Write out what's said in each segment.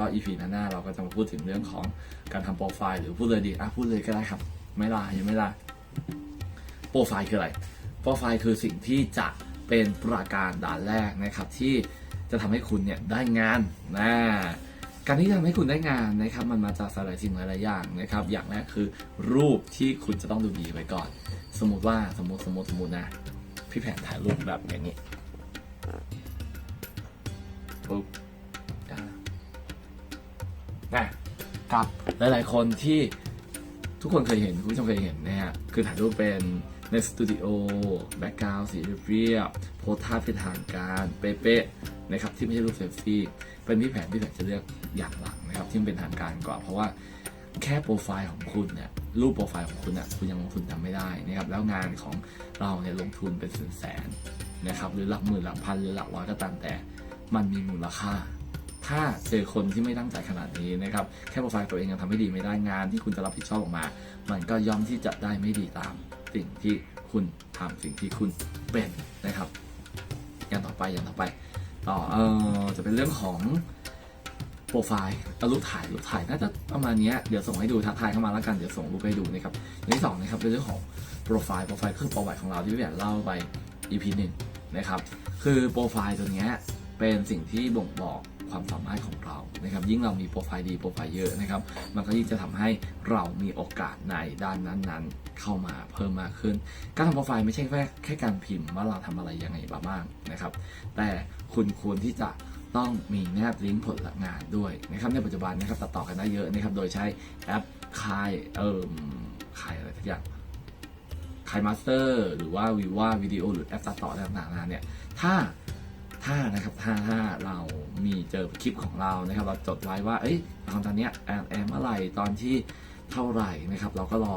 ก็ EP หน้าเราก็จะมาพูดถึงเรื่องของการทำโปรไฟล์หรือพูดเลยดีอะพูดเลยก็ได้ครับ ไม่ลายังไม่ลาโปรไฟล์คืออะไรโปรไฟล์คือสิ่งที่จะเป็นประการด่านแรกนะครับ ที่จะทำให้คุณเนี่ยได้งานนะการที่ทำให้คุณได้งานนะครับ มันมาจากหลายสิ่งหลายอย่างนะครับ อย่างแรกคือรูปที่คุณจะต้องดูดีไว้ก่อน สมมติว่าสมมติสมมติสมมตินะ พี่แผนถ่ายรูปแบบอย่างนี้ปุ๊บ นะกับหลายๆคนที่ทุกคนเคยเห็น คุณผู้ชมเคยเห็นนะฮะ คือถ่ายรูปเป็นในสตูดิโอแบ็กกราวด์สีเรียบๆโพสท่าเป็นทางการเป๊ะๆนะครับที่ไม่ใช่รูปเซลฟี่เป็นพี่แผนพี่แผนจะเลือกอย่างหลังนะครับที่มันเป็นทางการกว่าเพราะว่าแค่โปรไฟล์ของคุณเนี่ยรูปโปรไฟล์ของคุณอะคุณยังลงทุนทำไม่ได้นะครับแล้วงานของเราเนี่ยลงทุนเป็นแสนๆนะครับหรือหลักหมื่นหลักพันหรือหลักร้อยก็ตามแต่ มันมีมูลค่า ถ้าเจอคนที่ไม่ตั้งใจขนาดนี้นะครับ แค่โปรไฟล์ตัวเองยังทำไม่ดีไม่ได้งานที่คุณจะรับผิดชอบออกมา มันก็ย่อมที่จะได้ไม่ดีตามสิ่งที่คุณทำสิ่งที่คุณเป็นนะครับ อย่างต่อไปอย่างต่อไป ต่อเออจะเป็นเรื่องของโปรไฟล์รูปถ่ายรูปถ่ายน่าจะประมาณนี้เดี๋ยวส่งให้ดูทักทายเข้ามาแล้วกันเดี๋ยวส่งรูปให้ดูนะครับอย่างที่สองนะครับเป็นเรื่องของโปรไฟล์โปรไฟล์คือประวัติของเราที่พี่แอนเล่าไป EP หนึ่งนะครับ คือโปรไฟล์ตัวนี้เป็นสิ่งที่บ่งบอก ความสามารถของเรานะครับยิ่งเรามีโปรไฟล์ดีโปรไฟล์เยอะนะครับมันก็ยิ่งจะทำให้เรามีโอกาสในด้านนั้นๆ เข้ามาเพิ่มมากขึ้น การทำโปรไฟล์ไม่ใช่แค่แค่การพิมพ์ว่าเราทำอะไรยังไงบ้างนะครับแต่คุณควรที่จะต้องมีแนบลิงก์ผลงานด้วยนะครับในปัจจุบันนะครับตัดต่อกันได้เยอะนะครับโดยใช้แอปคายเอ่มคายอะไรทุกอย่างคายมาสเตอร์หรือว่าวิว่าวิดีโอหรือแอปตัดต่อต่างๆนานเนี่ยถ้าถ้านะครับถ้าถ้าเรา มีเจอคลิปของเรานะครับ เราจดไว้ว่า เอ้ยตอนตอนเนี้ยแอมแอมเมื่อไรตอนที่เท่าไหร่นะครับ เราก็รอ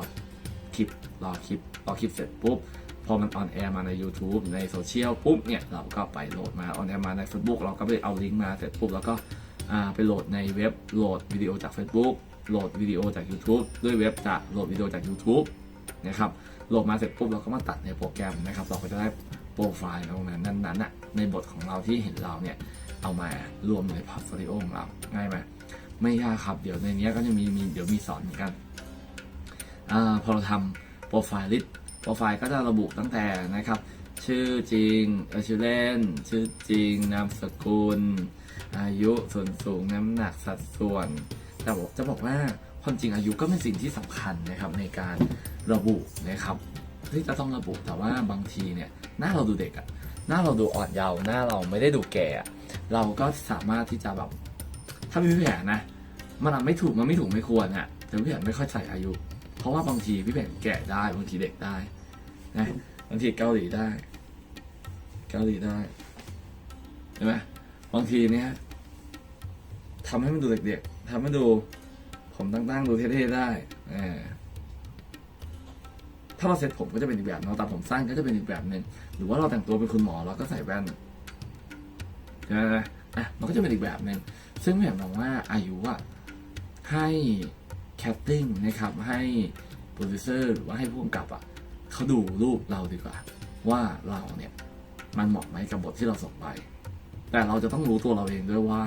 คลิปรอคลิปรอคลิปเสร็จปุ๊บพอมันออนแอร์มาใน YouTube ในโซเชียลปุ๊บเนี่ยเราก็ไปโหลดมาออนแอร์มาใน Facebook เราก็ไปเอาลิงก์มาเสร็จปุ๊บแล้วก็ไปโหลดในเว็บโหลดวิดีโอจาก Facebook โหลดวิดีโอจาก YouTube ด้วยเว็บจะโหลดวิดีโอจาก YouTube นะครับโหลดมาเสร็จปุ๊บเราก็มาตัดในโปรแกรมนะครับเราก็จะได้โปรไฟล์ตรงนั้นนั้นๆนะในบทของเราที่เห็นเราเนี่ย เอามารวมในพอร์ตโฟลิโอของเราง่ายไหมไม่ยากครับ เดี๋ยวในนี้ก็จะมีมีเดี๋ยวมีสอนเหมือนกันอพอเราทำโปรไฟล์ลิสโปรไฟล์ก็จะระบุตั้งแต่นะครับ ชื่อจริงชื่อเล่น ชื่อจริง นามสกุล อายุส่วนสูงน้ำหนักสัดส่วน แต่บอกจะบอกว่าความจริงอายุก็เป็นสิ่งที่สำคัญนะครับในการระบุนะครับที่จะต้องระบุแต่ว่าบางทีเนี่ยหน้าเราดูเด็กอะหน้าเราดูอ่อนเยาว์หน้าเราไม่ได้ดูแก่อะ เราก็สามารถที่จะแบบถ้าพี่แผนนะ มันไม่ถูกมันไม่ถูกไม่ควรอะแต่พี่แผนไม่ค่อยใส่อายุ เพราะว่าบางทีพี่แผนแก่ได้บางทีเด็กได้นะบางทีเกาหลีได้ เกาหลีได้เห็นไหมบางทีเนี้ยทำให้มันดูเด็กๆทำให้ดู ผมตั้งๆดูเท่ๆได้อถ้าเราเซ็ตผมก็จะเป็นอีกแบบเราตัดผมสั้นก็จะเป็นอีกแบบหนึ่งหรือว่าเราแต่งตัวเป็นคุณหมอเราก็ใส่แว่น ใช่ไหมอะมันก็จะเป็นอีกแบบหนึ่งซึ่งแบบมองว่าอายุอะให้แคสติ้งนะครับ ให้โปรดิวเซอร์หรือว่าให้ผู้กำกับอะเขาดูรูปเราดีกว่า ว่าเราเนี่ยมันเหมาะไหมกับบทที่เราส่งไป แต่เราจะต้องรู้ตัวเราเองด้วยว่า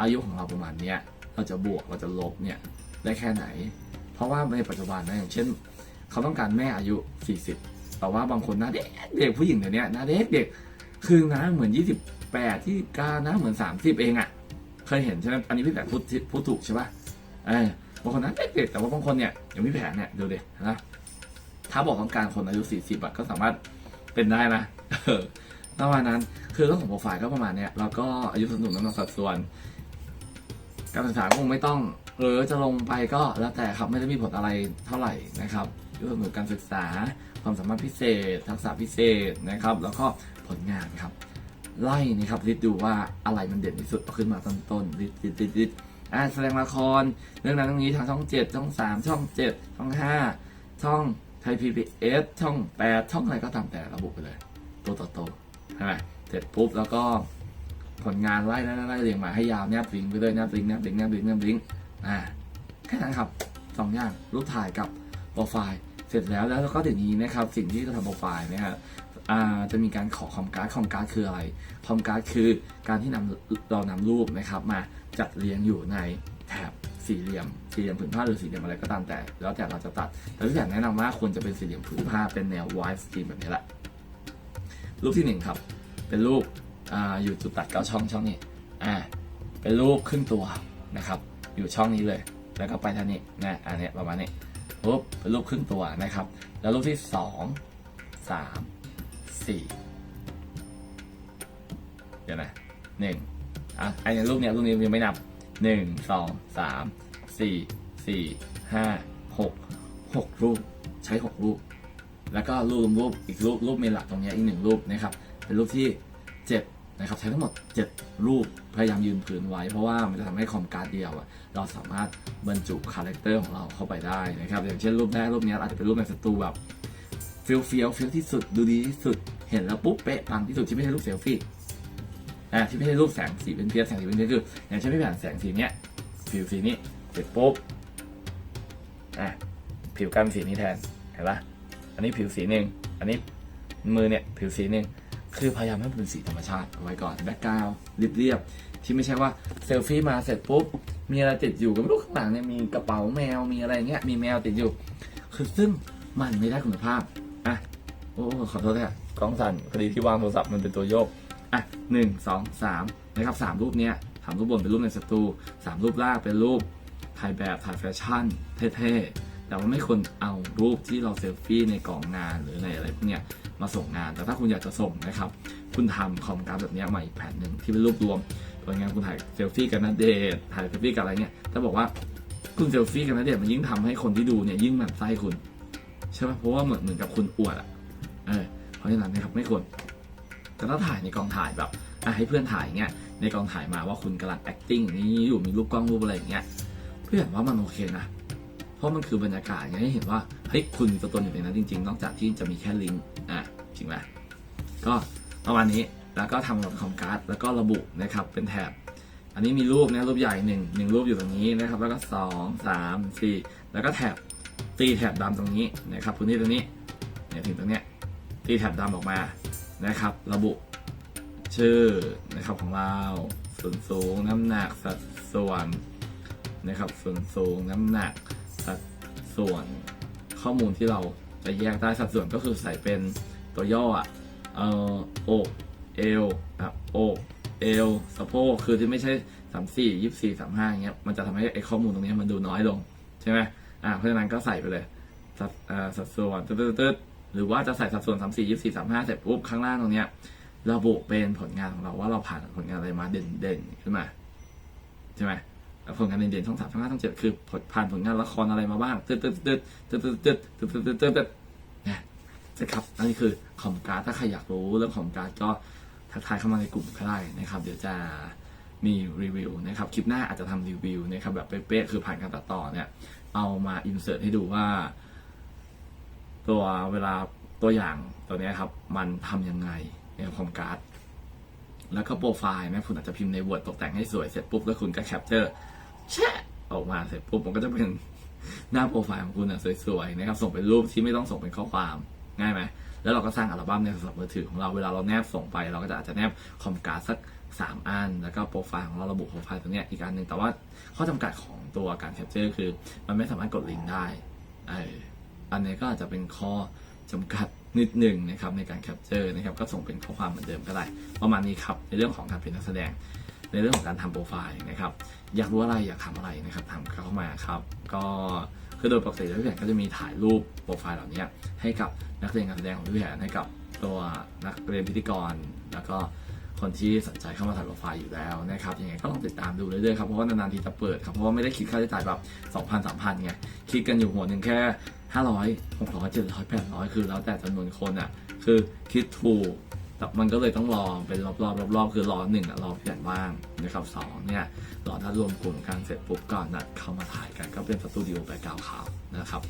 อายุของเราประมาณเนี้ยเราจะบวกเราจะลบเนี่ยได้แค่ไหน เพราะว่าในปัจจุบันนะอย่างเช่น เขาต้องการแม่อายุ 40 แต่ว่าบางคนหน้าเด็กเด็กผู้หญิงเดี๋ยวนี้หน้าเด็กเด็กคือน้าเหมือน 28ที่กาน้าเหมือน30เองอะ่ะ เคยเห็นใช่ไหมอันนี้พี่แผนพูดพูดถูกใช่ปะเออบางคนหน้าเด็กแต่ว่าบางคนเนี่ยอย่างพี่แผนเนี่ยดูเด็กนะถ้าบอกต้องการคนอายุ40อะก็สามารถเป็นได้นะเออประมาณนั้นคือเรื่องของโปรไฟล์ก็ประมาณเนี้ยแล้วก็อายุสนุนน้ำหนักสัดส่วน การศึกษาคงไม่ต้องเออจะลงไปก็แล้วแต่ครับไม่ได้มีผลอะไรเท่าไหร่นะครับอายุสนุนการศึกษาความสามารถพิเศษ ทักษะพิเศษนะครับ แล้วก็ผลงานครับ ไล่นะครับลิสดูว่าอะไรมันเด่นที่สุดเอาขึ้นมาต้นๆลิสต์ลิสลิสลิสอ่าแสดงละครเรื่องนั้นเรื่องนี้ทางช่องเจ็ดช่องสามช่องเจ็ดช่องห้าช่องไทยพีบีเอสช่องแปดช่องอะไรก็ตามแต่ระบุไปเลยตัวต่อตัวใช่ไหมเสร็จปุ๊บแล้วก็ผลงานไล่ไล่ไล่เรียงมาให้ยาวแนบลิงไปเลยแนบลิงแนบลิงแนบลิงแนบลิงอ่าแค่นั้นครับสองอย่างรูปถ่ายกับโปรไฟล์ สร็จแล้วแล้วก็เดี๋ยวนี้นะครับสิ่งที่จะทำโปรไฟล์นะครับจะมีการขอคอมการ์ดคอมการ์ดคืออะไรคอมการ์ดคือการที่นำเรานำรูปนะครับ มาจัดเรียงอยู่ในแถบสี่เหลี่ยมสี่เหลี่ยมผืนผ้าหรือสี่เหลี่ยมอะไรก็ตามแต่ แล้วแต่เราจะตัด แต่พี่แผนแนะนำว่าควรจะเป็นสี่เหลี่ยมผืนผ้าเป็นแนว wide stream แบบนี้แหละรูปที่หนึ่งครับ เป็นรูปออยู่จุดตัดเก้าช่องช่องนี้อ่าเป็นรูปครึ่งตัวนะครับ อยู่ช่องนี้เลย แล้วก็ไปทางนี้นะอันนี้ประมาณนี้ ปุ๊บเป็นรูปครึ่งตัวนะครับ แล้วรูปที่สองสามสี่เดี๋ยวนะหนึ่งอะไอ้ในรูปเนี้ยรูปนี้ยังไม่นับหนึ่งสองสามสี่สี่ห้าหกหกรูปใช้หกรูป แล้วก็รูปรูปอีกรูปรูปเมนหลักตรงเนี้ยอีกหนึ่งรูปนะครับ เป็นรูปที่เจ็ด นะครับใช้ทั้งหมด 7 รูปพยายามยืนผืนไว้ เพราะว่ามันจะทำให้คอมการ์ดเดียวอะเราสามารถบรรจุคาแรคเตอร์ของเราเข้าไปได้นะครับอย่างเช่นรูปแรกรูปนี้อาจจะเป็นรูปในสตูแบบเฟี้ยวเฟี้ยวเฟี้ยวที่สุดดูดีที่สุดเห็นแล้วปุ๊บเป๊ะปังที่สุดที่ไม่ใช่รูปเซลฟี่อ่าที่ไม่ใช่รูปแสงสีเป็นเพี้ยนแสงสีเป็นเพี้ยนคือ อย่างเช่นพี่แผนแสงสีเนี้ยผิวสีนี้เสร็จปุ๊บอะผิวกันสีนี้แทนเห็นปะอันนี้ผิวสีหนึ่งอันนี้มือเนี่ยผิวสีหนึ่ง คือพยายามให้มันเป็นสีธรรมชาติเอาไว้ก่อนแบ็กกราวด์เรียบๆที่ไม่ใช่ว่าเซลฟี่มาเสร็จปุ๊บมีอะไรติดอยู่ก็ไม่รู้ข้างหลังเนี่ยมีกระเป๋าแมวมีอะไรเงี้ยมีแมวติดอยู่ คือซึ่งมันไม่ได้คุณภาพอะโอ้ขอโทษนะกล้องสั่นพอดีที่วางโทรศัพท์มันเป็นตัวโยกอะหนึ่งสองสามนะครับสามรูปเนี้ยสามรูปบนเป็นรูปในสตูสามรูปล่างเป็นรูปถ่ายแบบถ่ายแฟชั่นเท่ๆ แต่ว่าไม่ควรเอารูปที่เราเซลฟี่ในกล่องงานหรือในอะไรพวกเนี้ยมาส่งงาน แต่ถ้าคุณอยากจะส่งนะครับ คุณทำคอมการ์ดแบบนี้มาอีกแผ่นหนึ่งที่เป็นรูปรวมตัวงานคุณถ่ายเซลฟี่กับนัดเดทถ่ายเซลฟี่กับอะไรเงี้ยถ้าบอกว่าคุณเซลฟี่กับนัดเดทมันยิ่งทำให้คนที่ดูเนี่ยยิ่งหมั่นไส้คุณใช่ไหมเพราะว่าเหมือนเหมือนกับคุณอวดอะเออเพราะฉะนั้นนะครับไม่ควรแต่ถ้าถ่ายในกองถ่ายแบบอะให้เพื่อนถ่ายเงี้ยในกองถ่ายมาว่าคุณกำลัง acting อย่างนี้อยู่มีรูปกล้องรูปอะไรอย่างเงี้ยเพื่อนว่ามันโอเคนะ ราะมันคือบรรยากาศไงให้เห็นว่าเฮ้ยคุณมีตัวตนอยู่ในนั้นจริง ๆ นอกจากที่จะมีแค่ลิงก์อะจริงไหมก็ประมาณนี้แล้วก็ทำระบบคอมการ์ดแล้วก็ระบุนะครับเป็นแถบ อันนี้มีรูปนะรูปใหญ่หนึ่งหนึ่งรูปอยู่ตรงนี้นะครับ แล้วก็สองสามสี่แล้วก็แถบตีแถบดำตรงนี้นะครับพื้นที่ตรงนี้เนี่ยถึงตรงเนี้ยตีแถบดำออกมานะครับ ระบุชื่อนะครับของเราส่วนสูงน้ำหนักสัดส่วนนะครับส่วนสูงน้ำหนัก สัดส่วนข้อมูลที่เราจะแยกได้สัดส่วนก็คือใส่เป็นตัวย่ออะเอ่ออกเอวนะครับอกเอวสะโพกคือที่ไม่ใช่สามสี่ยี่สี่สามห้าเงี้ยมันจะทำให้ไอ้ข้อมูลตรงนี้มันดูน้อยลงใช่ไหมอ่าเพราะฉะนั้นก็ใส่ไปเลยสัดสัดส่วนตึ๊ดตึ๊ดหรือว่าจะใส่สัดส่วนสามสี่ยี่สี่สามห้าเสร็จปุ๊บข้างล่างตรงเนี้ยระบุเป็นผลงานของเราว่าเราผ่านผลงานอะไรมาเด่นๆขึ้นมาใช่ไหม ผลงานเด่นๆช่องสามช่องห้าช่องเจ็ดคือผลผ่านผลงานละครอะไรมาบ้างตึ๊ดตึ๊ดตึ๊ดตึ๊ดตึ๊ดตึ๊ดตึ๊ดตึ๊ดตึ๊ดตึ๊ดตึ๊ดนี่นะครับนั่นคือคอมการ์ดถ้าใครอยากรู้เรื่องคอมการ์ดก็ทักทายเข้ามาในกลุ่มก็ได้นะครับ เดี๋ยวจะมีรีวิวนะครับคลิปหน้าอาจจะทำรีวิวนะครับแบบเป๊ะๆคือผ่านการตัดต่อเนี่ย เอามาอินเสิร์ตให้ดูว่า ตัวเวลาตัวอย่างตัวนี้ครับ มันทำยังไงในคอมการ์ดแล้วก็โปรไฟล์นะคุณอาจจะพิมพ์ใน Word ตกแต่งให้สวยเสร็จปุ๊บแล้วคุณก็แคปเจอร์ แชะออกมาเสร็จปุ๊บมันก็จะเป็นหน้าโปรไฟล์ของคุณอะสวยๆนะครับส่งเป็นรูปที่ไม่ต้องส่งเป็นข้อความง่ายไหมแล้วเราก็สร้างอัลบั้มในโทรศัพท์มือถือของเราเวลาเราแนบส่งไป เราก็จะอาจจะแนบคอมการ์ดสักสามอัน แล้วก็โปรไฟล์ของเราระบุโปรไฟล์ตัวเนี้อีกอันหนึ่งแต่ว่าข้อจำกัดของตัวการแคปเจอร์คือ มันไม่สามารถกดลิงก์ได้เอออันนี้ก็อาจจะเป็นข้อ จำกัดนิดหนึ่งนะครับในการแคปเจอร์นะครับก็ส่งเป็นข้อความเหมือนเดิมก็ได้ประมาณนี้ครับในเรื่องของการเป็นนักแสดง ในเรื่องของการทำโปรไฟล์นะครับอยากรู้อะไรอยากทำอะไรนะครับทำเข้ามาครับ ก็คือโดยปกติแล้วพี่แผนก็จะมีถ่ายรูปโปรไฟล์เหล่านี้ให้กับนักเรียนการแสดงของพี่แผนให้กับตัวนักเรียนพิธีกร แล้วก็คนที่สนใจเข้ามาถ่ายโปรไฟล์อยู่แล้วนะครับยังไงก็ลองติดตามดูเรื่อยๆครับเพราะว่านานๆทีจะเปิดครับเพราะว่าไม่ได้คิดค่าใช้จ่ายแบบ2,000 3,000ไงคิดกันอยู่หัวหนึ่งแค่ 500 600 700 800คือแล้วแต่จำนวนคนอะ คือคิดถูกแต่มันก็เลยต้องรอเป็นรอบๆรอบๆคือรอหนึ่งอะรอเปลี่ยนว่างนะครับสองเนี่ยรอถ้ารวมกลุ่มกันเสร็จปุ๊บก็นัดเข้ามาถ่ายกันก็เป็นสตูดิโอแบกกราวขาวนะครับ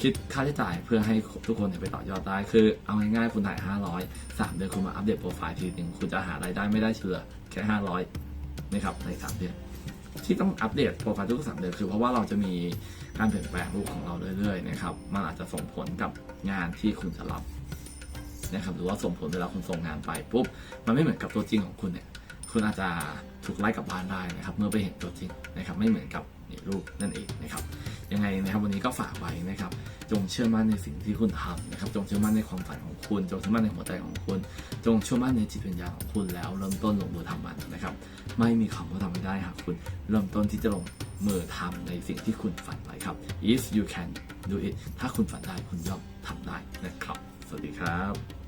คิดค่าใช้จ่ายเพื่อให้ทุกคนเนี่ยไปต่อยอดได้ คือเอาง่ายๆคุณถ่าย 500 3 เดือนคุณมาอัปเดตโปรไฟล์ทีหนึ่งคุณจะหารายได้ไม่ได้เฉลี่ยแค่ 500นะครับใน 3 เดือน ที่ต้องอัปเดตโปรไฟล์ทุกสามเดือนคือเพราะว่าเราจะมีการเปลี่ยนแปลงรูปของเราเรื่อยๆนะครับมันอาจจะส่งผลกับงานที่คุณจะรับนะครับหรือว่าส่งผลเวลาคุณส่งงานไปปุ๊บมันไม่เหมือนกับตัวจริงของคุณเนี่ยคุณอาจจะถูกไล่กลับบ้านได้นะครับ เมื่อไปเห็นตัวจริงนะครับไม่เหมือนกับ ในรูปนั่นเองนะครับยังไงนะครับวันนี้ก็ฝากไว้นะครับจงเชื่อมั่นในสิ่งที่คุณทำนะครับ จงเชื่อมั่นในความฝันของคุณ จงเชื่อมั่นในหัวใจของคุณ จงเชื่อมั่นในจิตวิญญาณของคุณแล้วเริ่มต้นลงมือทำมันนะครับ ไม่มีคำว่าทำไม่ได้หากคุณเริ่มต้นที่จะลงมือทำในสิ่งที่คุณฝันไว้ครับ if you can do it ถ้าคุณฝันได้คุณย่อมทำได้นะครับ สวัสดีครับ